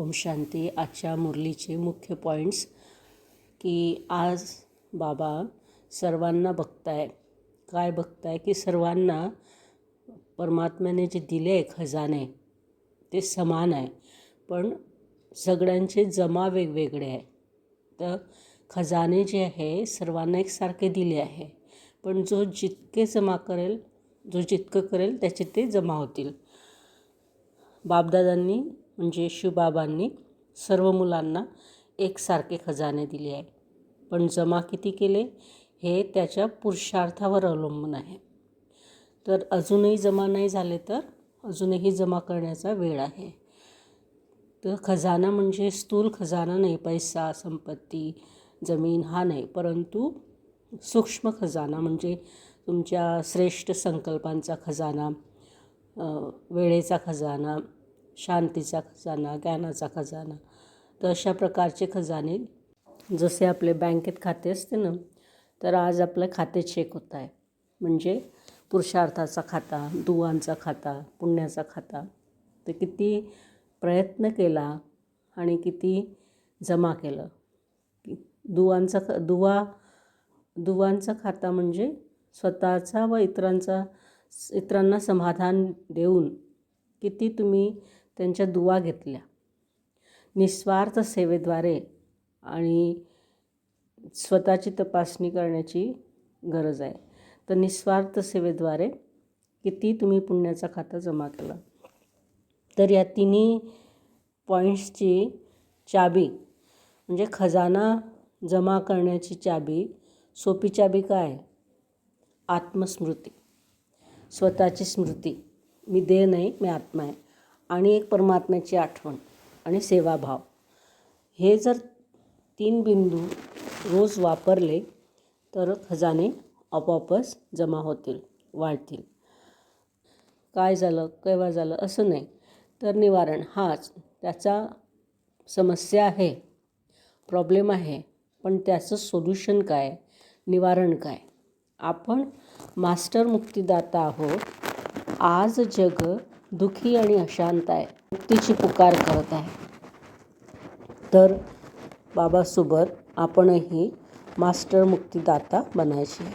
ओम शांती आजच्या मुरलीचे मुख्य पॉईंट्स की आज बाबा सर्वांना बघताय. काय बघताय? की सर्वांना परमात्म्याने जे दिले आहे खजाने ते समान आहे. पण सगळ्यांचे जमा वेगवेगळे आहे. तर खजाने जे आहे सर्वांना एकसारखे दिले आहे. पण जो जितके जमा करेल जो जितकं करेल त्याचे ते जमा होतील. बापदादांनी म्हणजे शिवबाबांनी सर्व मुलांना एकसारखे खजाने दिले आहे पण जमा किती केले हे त्याच्या पुरुषार्थावर अवलंबून आहे. तर अजूनही जमा नाही झाले तर अजूनही जमा करण्याचा वेळ आहे. तर खजाना म्हणजे स्थूल खजाना नाही पैसा संपत्ती जमीन हा नाही. परंतु सूक्ष्म खजाना म्हणजे तुमच्या श्रेष्ठ संकल्पांचा खजाना वेळेचा खजाना शांतीचा खजाना ज्ञानाचा खजाना. तर अशा प्रकारचे खजाने जसे आपले बँकेत खाते असते ना तर आज आपलं खाते चेक होत आहे. म्हणजे पुरुषार्थाचा खाता दुवांचा खाता पुण्याचा खाता. तर किती प्रयत्न केला आणि किती जमा केलं. दुवांचा ख दुवा दुवांचा खाता म्हणजे स्वतःचा व इतरांचा इतरांना समाधान देऊन किती तुम्ही त्यांच्या दुवा घेतल्या. निस्वार्थ सेवेद्वारे आणि स्वतःची तपासणी करण्याची गरज आहे. तर निस्वार्थ सेवेद्वारे किती तुम्ही पुण्याचा खाता जमा केला? तर या तिन्ही पॉईंट्सची चाबी म्हणजे खजाना जमा करण्याची चाबी सोपी चाबी काय? आत्मस्मृती. स्वतःची स्मृती. मी देह नाही मी आत्मा आहे. आणि एक परमात्म्याची आठवण आणि सेवाभाव. हे जर तीन बिंदू रोज वापरले तर खजाने आपोआपच जमा होतील वाढतील. काय झालं केव्हा झालं असं नाही. तर निवारण हाच त्याचा समस्या आहे प्रॉब्लेम आहे पण त्याचं सोल्युशन काय निवारण काय? आपण मास्टर मुक्तिदाता आहोत. आज जग दुःखी आणि अशांत आहे. मुक्तीची पुकार करत आहे. तर बाबासोबत आपणही मास्टर मुक्तिदाता बनायचे आहे.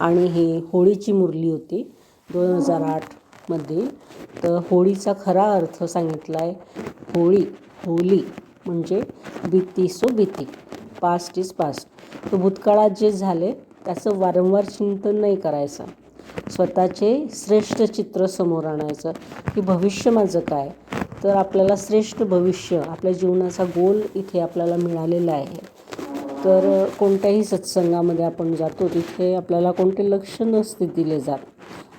आणि ही होळीची मुरली होती दोन हजार आठमध्ये तर होळीचा खरा अर्थ सांगितला आहे होळी होली म्हणजे भीती सो भीती पास्ट इज पास्ट तर भूतकाळात जे झाले त्याचं वारंवार चिंतन नाही करायचं. स्वतःचे श्रेष्ठ चित्र समोर आणायचं की भविष्य माझं काय? तर आपल्याला श्रेष्ठ भविष्य आपल्या जीवनाचा गोल इथे आपल्याला मिळालेला आहे. तर कोणत्याही सत्संगामध्ये आपण जातो तिथे आपल्याला कोणते लक्ष नसते दिले जात.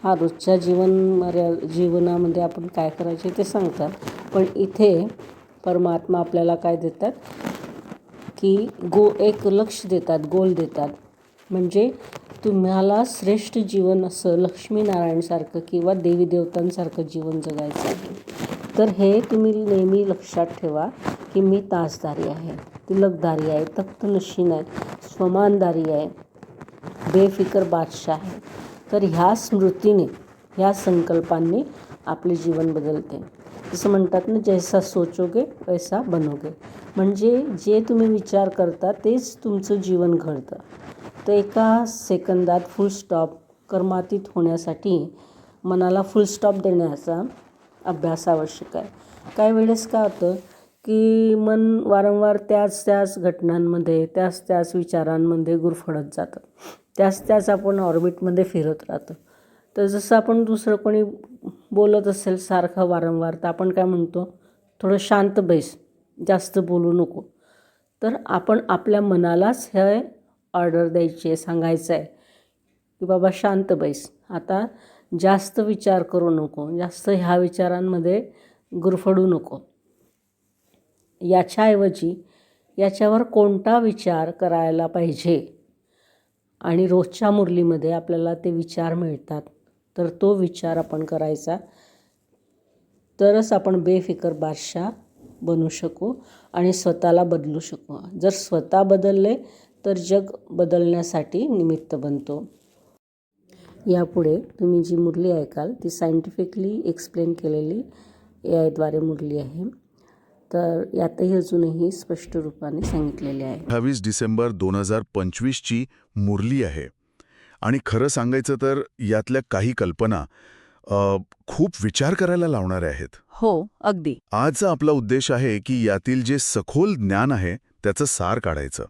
हा रोजच्या जीवन मर्या जीवनामध्ये आपण काय करायचे ते सांगतात. पण इथे परमात्मा आपल्याला काय देतात? की गो एक लक्ष देतात गोल देतात. म्हणजे तुम्हाला श्रेष्ठ जीवन असं लक्ष्मीनारायणसारखं किंवा देवी देवतांसारखं जीवन जगायचं आहे. तर हे तुम्ही नेहमी लक्षात ठेवा की मी तासदारी आहे तिलकदारी आहे तख्तनशीन आहे स्वमानदारी आहे बेफिकर बादशाह आहे. तर ह्या स्मृतीने ह्या संकल्पांनी आपले जीवन बदलते. जसं म्हणतात ना जैसा सोचोगे वैसा बनोगे. म्हणजे जे तुम्ही विचार करता तेच तुमचं जीवन घडतं. तर एका सेकंदात फुल स्टॉप कर्मातीत होण्यासाठी मनाला फुल स्टॉप देण्याचा अभ्यास आवश्यक आहे. काही वेळेस काय होतं की मन वारंवार त्याच त्याच घटनांमध्ये त्याच त्याच विचारांमध्ये गुरफडत जातं. त्याच त्याच आपण ऑर्बिटमध्ये फिरत राहतो. तर जसं आपण दुसरं कोणी बोलत असेल सारखं वारंवार तर आपण काय म्हणतो? थोडं शांत बैस जास्त बोलू नको. तर आपण आपल्या मनालाच हे ऑर्डर द्यायची आहे सांगायचं आहे की बाबा शांत बैस. आता जास्त विचार करू नको जास्त ह्या विचारांमध्ये गुरफडू नको. याच्याऐवजी याच्यावर कोणता विचार करायला पाहिजे? आणि रोजच्या मुरलीमध्ये आपल्याला ते विचार मिळतात. तर तो विचार आपण करायचा. तरच आपण बेफिकर बादशाह बनू शकू आणि स्वतःला बदलू शकू. जर स्वतः बदलले तर जग बदलण्यासाठी निमित्त बनतो. यापुढे तुम्ही जी मुरली ऐकाल ती सायंटिफिकली एक्सप्लेन केलेली ए आयद्वारे मुरली आहे. तर यातही अजूनही स्पष्ट रूपाने सांगितलेले आहे. अठ्ठावीस डिसेंबर दोन हजार पंचवीसची मुरली आहे. आणि खरं सांगायचं तर यातल्या काही कल्पना अ, खूप विचार करायला लावणाऱ्या आहेत. हो अगदी. आजचा आपला उद्देश आहे की यातील जे सखोल ज्ञान आहे त्याचं सार काढायचं.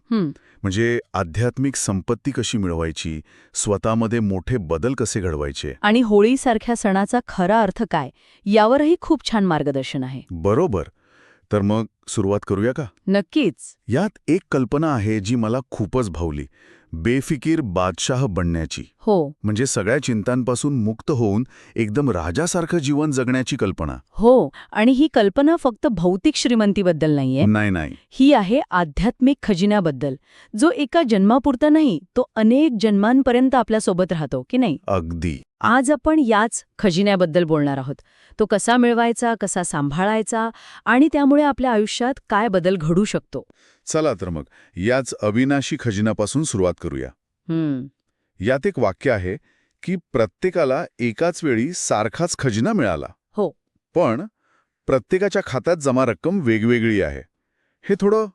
म्हणजे आध्यात्मिक संपत्ती कशी मिळवायची? स्वतःमध्ये मोठे बदल कसे घडवायचे? आणि होळीसारख्या सणाचा खरा अर्थ काय? यावरही खूप छान मार्गदर्शन आहे. बरोबर. तर मग सुरुवात करूया का? नक्कीच. यात एक कल्पना आहे जी मला खूपच भावली. बेफिकीर बादशाह बनण्याची. हो. म्हणजे सगळ्या चिंतांपासून मुक्त होऊन एकदम राजासारखं जीवन जगण्याची कल्पना. हो आणि ही कल्पना फक्त भौतिक श्रीमंतीबद्दल नाहीये. नाही नाही. ही आहे आध्यात्मिक खजिन्याबद्दल. जो एका जन्मापुरता नाही तो अनेक जन्मांपर्यंत आपल्यासोबत राहतो की नाही? अगदी. आज आपण याच खजिन्याबद्दल बोलणार आहोत. तो कसा मिळवायचा कसा सांभाळायचा आणि त्यामुळे आपल्या आयुष्यात काय बदल घडू शकतो? चला तर मग याच अविनाशी खजिनापासून सुरुवात करूया. हम्म. यात एक वाक्य आहे की प्रत्येकाला एकाच वेळी सारखाच खजिना मिळाला. हो. पण प्रत्येकाच्या खात्यात जमा रक्कम वेगवेगळी आहे. हे थोडं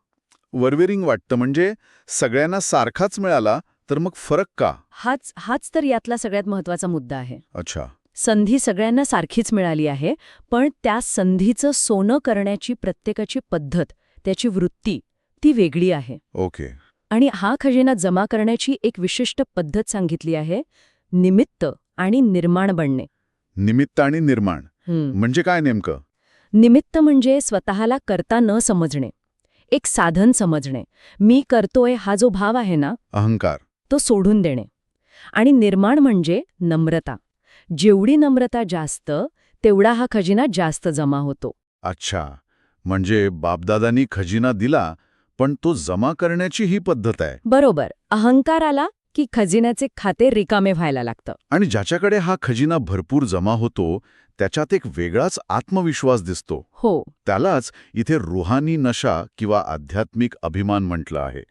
वरवेरिंग वाटतं म्हणजे सगळ्यांना सारखाच मिळाला तर मग फरक का? हाच हाच तर यातला सगळ्यात महत्त्वाचा मुद्दा आहे. अच्छा. संधी सगळ्यांना सारखीच मिळाली आहे पण त्या संधीचं सोनं करण्याची प्रत्येकाची पद्धत त्याची वृत्ती ती वेगळी आहे. ओके. आणि हा खजिना जमा करण्याची एक विशिष्ट पद्धत सांगितली आहे निमित्त आणि निर्माण बनणे. निमित्त आणि निर्माण. म्हणजे काय नेमकं? निमित्त म्हणजे स्वतःला करता न समजणे. एक साधन समजणे. मी करतोय हा जो भाव आहे ना अहंकार. तो सोडून देणे. आणि निर्माण म्हणजे नम्रता. जेवढी नम्रता जास्त तेवढा हा खजिना जास्त जमा होतो. अच्छा. म्हणजे बापदादांनी खजिना दिला पण तो जमा करण्याची ही पद्धत आहे. बरोबर. अहंकार आला की खजिन्याचे खाते रिकामे व्हायला लागतं. आणि ज्याच्याकडे हा खजिना भरपूर जमा होतो त्याच्यात एक वेगळाच आत्मविश्वास दिसतो. हो. त्यालाच इथे रुहानी नशा किंवा आध्यात्मिक अभिमान म्हटलं आहे.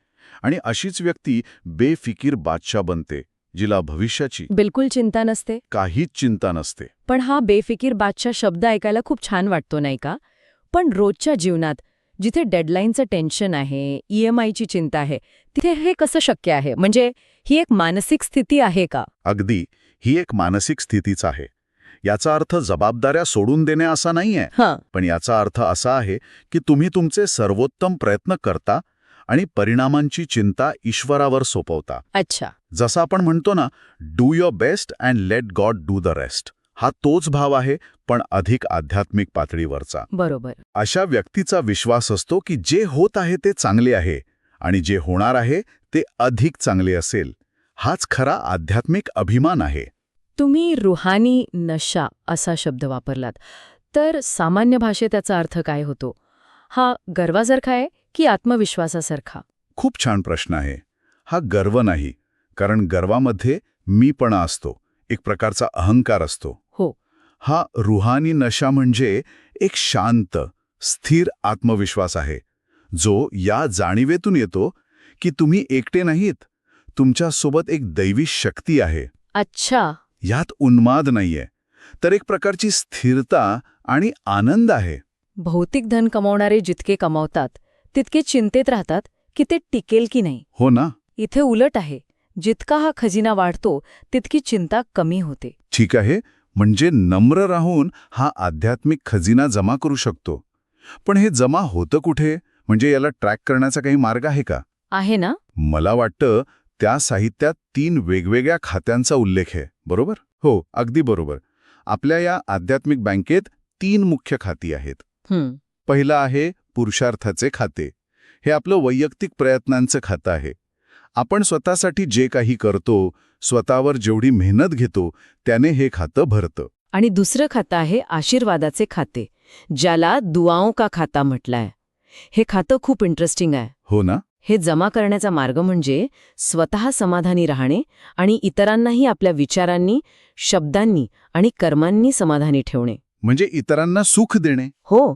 आणि अशीच व्यक्ती बेफिकीर बादशाह बनते जिला भविष्याची बिलकुल चिंता नसते. काहीच चिंता नसते. पण हा बेफिकीर बादशाह शब्द ऐकायला खूप छान वाटतो नाही का? पण रोजच्या जीवनात जिथे डेडलाईनचं टेन्शन आहे ईएमआयची चिंता आहे तिथे हे कसं शक्य आहे? म्हणजे ही एक मानसिक स्थिती आहे का? अगदी. ही एक मानसिक स्थितीच आहे. याचा अर्थ जबाबदाऱ्या सोडून देणे असा नाहीये. हां. पण याचा अर्थ असा आहे की तुम्ही तुमचे सर्वोत्तम प्रयत्न करता आणि परिणामांची चिंता ईश्वरावर सोपवता. अच्छा. जसं आपण म्हणतो ना do your best and let God do the rest हा तोच भाव आहे पण अधिक आध्यात्मिक पातळीवरचा. बरोबर. अशा व्यक्तीचा विश्वास असतो की जे होत आहे ते चांगले आहे आणि जे होणार आहे ते अधिक चांगले असेल. हाच खरा आध्यात्मिक अभिमान आहे. तुम्ही रुहानी नशा असा शब्द वापरलात. तर सामान्य भाषेत त्याचा अर्थ काय होतो? हा गर्वासारखा आहे की आत्मविश्वासासारखा? खूप छान प्रश्न आहे. हा गर्व नाही कारण गर्वामध्ये मीपणा असतो. एक प्रकारचा अहंकार असतो. हो. रुहानी नशा म्हणजे एक शांत स्थिर आत्मविश्वास आहे जो या जाणीवेतून येतो की तुम्ही एकटे नाहीत तुमच्यासोबत एक दैवी शक्ती आहे. अच्छा. यात उन्माद नाहीये तर एक प्रकारची स्थिरता आणि आनंद आहे. भौतिक धन कमावणारे जितके कमावतात तितके चिंतेत राहतात की ते टिकेल की नाही. हो ना. इथे उलट आहे जितका हा खजिना वाढतो तितकी चिंता कमी होते. ठीक आहे म्हणजे नम्र राहून हा आध्यात्मिक खजिना जमा करू शकतो. पण हे जमा होतं कुठे? म्हणजे याला ट्रॅक करण्याचा काही मार्ग आहे का? आहे ना? मला वाटतं त्या साहित्यात तीन वेगवेगळ्या खात्यांचा उल्लेख आहे. बरोबर? हो अगदी बरोबर. आपल्या या आध्यात्मिक बँकेत तीन मुख्य खाती आहेत. पहिलं आहे पुरुषार्थाचे खाते. हे आपलं वैयक्तिक प्रयत्नांचं खातं आहे. आपण स्वतःसाठी जे काही करतो स्वतःवर जेवढी मेहनत घेतो त्याने हे खातं भरतं. आणि दुसरं खातं आहे आशीर्वादाचे खाते ज्याला दुआओं का खाता म्हटलंय. हे खातं खूप इंटरेस्टिंग आहे. हो ना? हे जमा करण्याचा मार्ग म्हणजे स्वतः समाधानी राहणे आणि इतरांनाही आपल्या विचारांनी शब्दांनी आणि कर्मांनी समाधानी ठेवणे. म्हणजे इतरांना सुख देणे? हो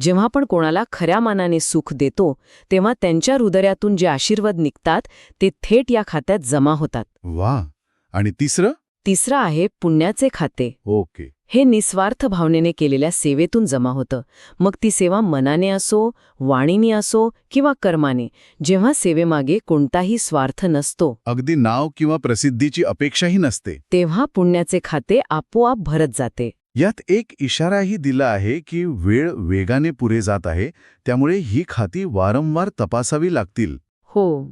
जेव्हा आपण कोणाला खऱ्या मानाने सुख देतो तेव्हा त्यांच्या हृदयातून जे आशीर्वाद निघतात ते थेट या खात्यात जमा होतात. वा! आणि तिसरं? तिसरं आहे पुण्याचे खाते. ओके. हे निस्वार्थ भावनेने केलेल्या सेवेतून जमा होतं. मग ती सेवा मनाने असो वाणीने असो किंवा कर्माने जेव्हा सेवेमागे कोणताही स्वार्थ नसतो. अगदी नाव किंवा प्रसिद्धीची अपेक्षाही नसते. तेव्हा पुण्याचे खाते आपोआप भरत जाते. यात एक इशाराही दिला आहे की वेळ वेगाने पुढे जात आहे त्यामुळे ही खाती वारंवार तपासावी लागतील. हो.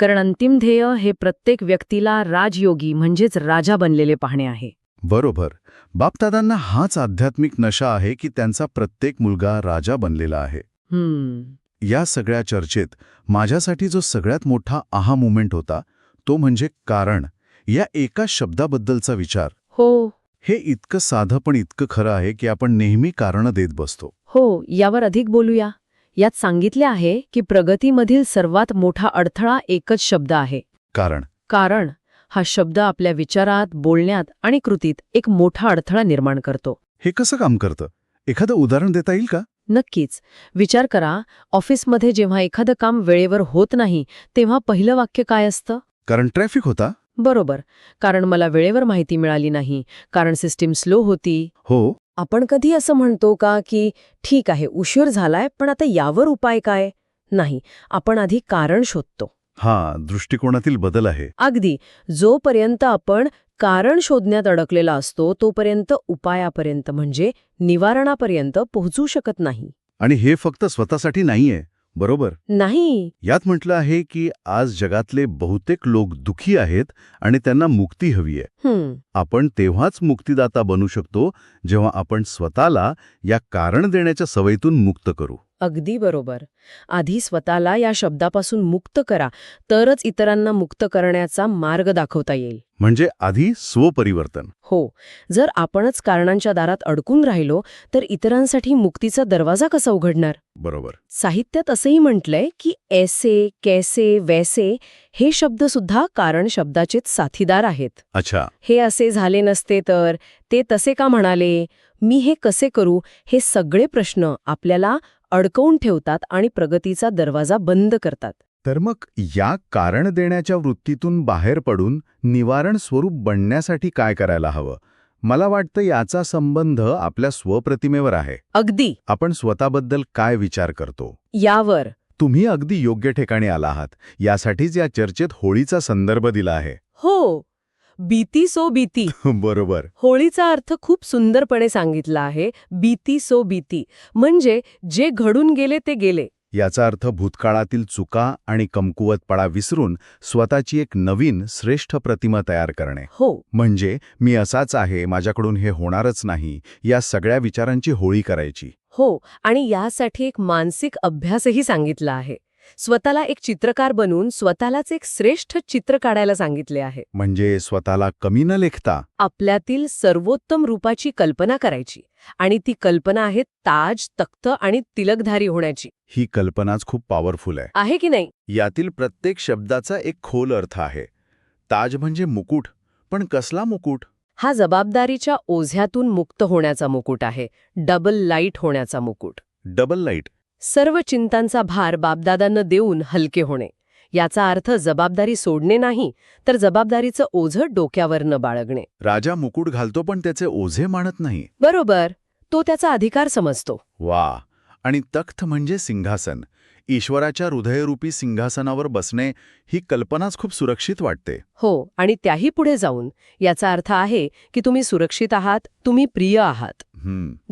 कारण अंतिम ध्येय हे प्रत्येक व्यक्तीला राजयोगी म्हणजेच राजा बनलेले पाहणे आहे. बरोबर. बापदादांना हाच आध्यात्मिक नशा आहे की त्यांचा प्रत्येक मुलगा राजा बनलेला आहे. या सगळ्या चर्चेत माझ्यासाठी जो सगळ्यात मोठा आहा मुमेंट होता तो म्हणजे कारण. या एका शब्दाबद्दलचा विचार. हो. हे इतकं साधं पण इतकं खरं आहे की आपण नेहमी कारणं देत बसतो. हो यावर अधिक बोलूया. यात सांगितले आहे की प्रगतीमधील सर्वात मोठा अडथळा एकच शब्द आहे. कारण. कारण हा शब्द आपल्या विचारात बोलण्यात आणि कृतीत एक मोठा अडथळा निर्माण करतो. हे कसं काम करतं? एखादं उदाहरण देता येईल का? नक्कीच. विचार करा ऑफिसमध्ये जेव्हा एखादं काम वेळेवर होत नाही तेव्हा पहिलं वाक्य काय असतं? कारण ट्रॅफिक होता. बरोबर. कारण मला वेळेवर माहिती मिळाली नाही. कारण सिस्टीम स्लो होती. हो. आपण कधी असं म्हणतो का की ठीक आहे उशीर झालाय पण आता यावर उपाय काय? नाही. आपण आधी कारण शोधतो. हा दृष्टिकोनातील बदल आहे. अगदी. जोपर्यंत आपण कारण शोधण्यात अडकलेला असतो तोपर्यंत उपायापर्यंत म्हणजे निवारणापर्यंत पोहोचू शकत नाही. आणि हे फक्त स्वतःसाठी नाहीये. बरोबर? नाही. यात म्हटलं आहे की आज जगातले बहुतेक लोक दुखी आहेत आणि त्यांना मुक्ती हवीय हं, आपण तेव्हाच मुक्तिदाता बनू शकतो जेव्हा आपण स्वतःला या कारण देण्याच्या सवयीतून मुक्त करू. अगदी बरोबर. आधी स्वतःला या शब्दापासून मुक्त करा तरच इतरांना मुक्त करण्याचा मार्ग दाखवता येईल. म्हणजे आधी स्वपरिवर्तन. हो. जर आपणच कारणांच्या दारात अडकून राहिलो तर इतरांसाठी मुक्तीचा दरवाजा कसा उघडणार? बरोबर. साहित्यात असंही म्हटलंय की ऐसे कैसे वैसे हे शब्द सुद्धा कारण शब्दाचेच साथीदार आहेत. अच्छा. हे असे झाले नसते तर ते तसे का म्हणाले? मी हे कसे करू? हे सगळे प्रश्न आपल्याला अडकवून ठेवतात आणि प्रगतीचा दरवाजा बंद करतात. तर मग या कारण देण्याच्या वृत्तीतून बाहेर पडून निवारण स्वरूप बनण्यासाठी काय करायला हवं? मला वाटतं याचा संबंध आपल्या स्वप्रतिमेवर आहे. अगदी. आपण स्वतःबद्दल काय विचार करतो? यावर. तुम्ही अगदी योग्य ठिकाणी आला आहात. यासाठीच या चर्चेत होळीचा संदर्भ दिला आहे. हो. बीती सो बीती. बरोबर. होळीचा अर्थ खूप सुंदरपणे सांगितला आहे बीती सो बीती. म्हणजे जे घडून गेले ते गेले. याचा अर्थ भूतकाळातील चुका आणि कमकुवतपणा विसरून स्वतःची एक नवीन श्रेष्ठ प्रतिमा तयार करणे. हो. म्हणजे मी असाच आहे माझ्याकडून हे होणारच नाही या सगळ्या विचारांची होळी करायची. हो आणि यासाठी एक मानसिक अभ्यासही सांगितला आहे. स्वतःला एक चित्रकार बनून स्वतःलाच एक श्रेष्ठ चित्र काढायला सांगितले आहे. म्हणजे स्वतःला कमी न लेखता? आपल्यातील सर्वोत्तम रूपाची कल्पना करायची आणि ती कल्पना आहे ताज तख्त आणि तिलकधारी होण्याची. ही कल्पनाच खूप पॉवरफुल आहे. आहे की नाही? यातील प्रत्येक शब्दाचा एक खोल अर्थ आहे. ताज म्हणजे मुकुट पण कसला मुकुट? हा जबाबदारीच्या ओझ्यातून मुक्त होण्याचा मुकुट आहे. डबल लाइट होण्याचा मुकुट. Double light. सर्व चिंतांचा भार बापदादांना देऊन हलके होणे. याचा अर्थ जबाबदारी सोडणे नाही तर जबाबदारीचं ओझं डोक्यावर न बाळगणे. राजा मुकुट घालतो पण त्याचे ओझे मानत नाही. बरोबर तो त्याचा अधिकार समजतो. वा आणि तख्त म्हणजे सिंहासन. ईश्वराच्या हृदयरूपी सिंहासनावर बसणे ही कल्पनाच खूप सुरक्षित वाटते. हो आणि त्याही पुढे जाऊन याचा अर्थ आहे की तुम्ही सुरक्षित आहात तुम्ही प्रिय आहात.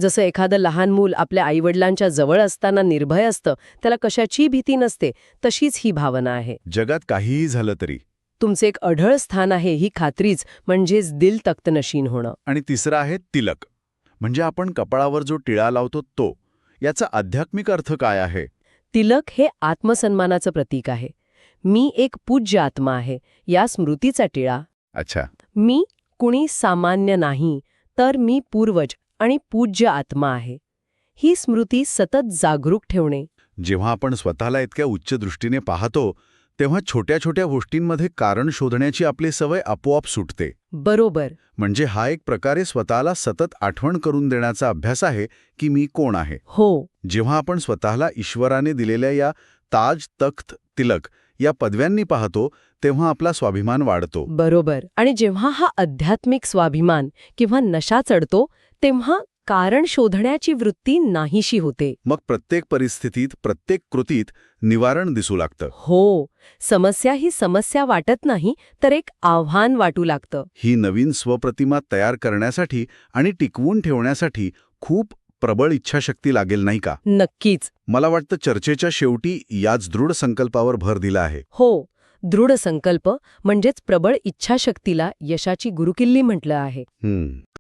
जसं एखादं लहान मूल आपल्या आईवडिलांच्या जवळ असताना निर्भय असतं त्याला कशाचीही भीती नसते तशीच ही भावना आहे. जगात काहीही झालं तरी. तुमचे एक अढळ स्थान आहे ही खात्रीच म्हणजेच दिल तख्तनशीन होणं. आणि तिसरा आहे तिलक. म्हणजे आपण कपाळावर जो टिळा लावतो तो याचा आध्यात्मिक अर्थ काय आहे? तिलक हे आत्मसन्मानाचं प्रतीक आहे. मी एक पूज्य आत्मा आहे या स्मृतीचा टिळा. अच्छा. मी कुणी सामान्य नाही तर मी पूर्वज आणि पूज्य आत्मा आहे. ही स्मृती सतत जागरूक ठेवणे. जेव्हा आपण स्वतःला इतक्या उच्च दृष्टीने पाहतो तेव्हा छोट्या छोट्या गोष्टींमध्ये कारण शोधण्याची आपली सवय आपोआप सुटते. बरोबर. म्हणजे हा एक प्रकारे स्वतःला सतत आठवण करून देण्याचा अभ्यास आहे की मी कोण आहे. हो. जेव्हा आपण स्वतःला ईश्वराने दिलेल्या या ताज तख्त तिलक या पदव्यांनी पाहतो तेव्हा आपला स्वाभिमान वाढतो. बरोबर. आणि जेव्हा हा आध्यात्मिक स्वाभिमान किंवा नशा चढतो तेव्हा कारण शोधण्याची वृत्ती नाहीशी होते. मग प्रत्येक परिस्थितीत प्रत्येक कृतीत निवारण दिसू लागतं. हो समस्या ही समस्या वाटत नाही तर एक आव्हान वाटू लागतं. ही नवीन स्वप्रतिमा तयार करण्यासाठी आणि टिकवून ठेवण्यासाठी खूप प्रबळ इच्छाशक्ती लागेल नाही का? नक्कीच. मला वाटतं चर्चेच्या शेवटी याच दृढ संकल्पावर भर दिला आहे. हो दृढ संकल्प म्हणजेच प्रबळ इच्छाशक्तीला यशाची गुरुकिल्ली म्हटलं आहे.